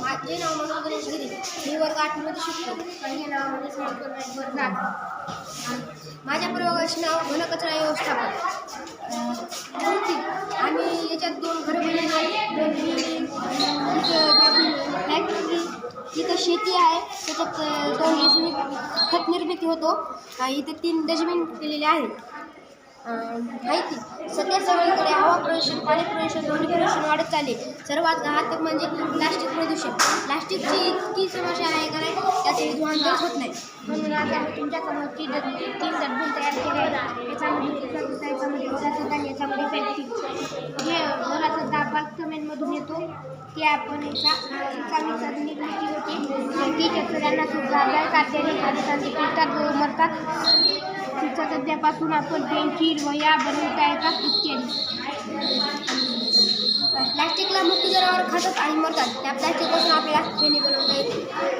माझे नाव मनोज गणेश गिरी मी वर्ग आठमध्ये शिकतो. आणि नाव म्हणजे संस्कृत माझ्या प्रयोगाचे नाव घनकचरा व्यवस्थापन. अं, आम्ही याच्यात दोन घरं बनवली आहेत. इथं फॅक्टरी इथं शेती आहे. त्याच्यात दोन खत निर्मिती होतो. इथं तीन डस्टबिन केलेले आहेत. माहिती. सध्या सगळीकडे हवा प्रदूषण पाणी प्रदूषण ध्वनी प्रदूषण वाढत चालले. सर्वात घातक म्हणजे प्लास्टिक प्रदूषण. प्लास्टिकची इतकी समस्या आहे का नाही त्याचे रूपांतर होत नाही. म्हणून आता तुमच्यासमोर तीन डब तीन तयार केले आहेत याच्यामध्ये याच्यामध्ये घराचं आणि याच्यामध्ये जे घराचं दाब बाल्कमेंटमधून येतो ते आपण एका चांगली निर्मिती होते ती शेतकऱ्यांना सुद्धा मरतात. तिच्या सध्यापासून आपण पेन्सिल वया बनवता येतात इत्यादी प्लास्टिकला मुख्य जनावर खातात आणि मरतात. त्या प्लास्टिकपासून आपल्याला खेळणी बनवता येते.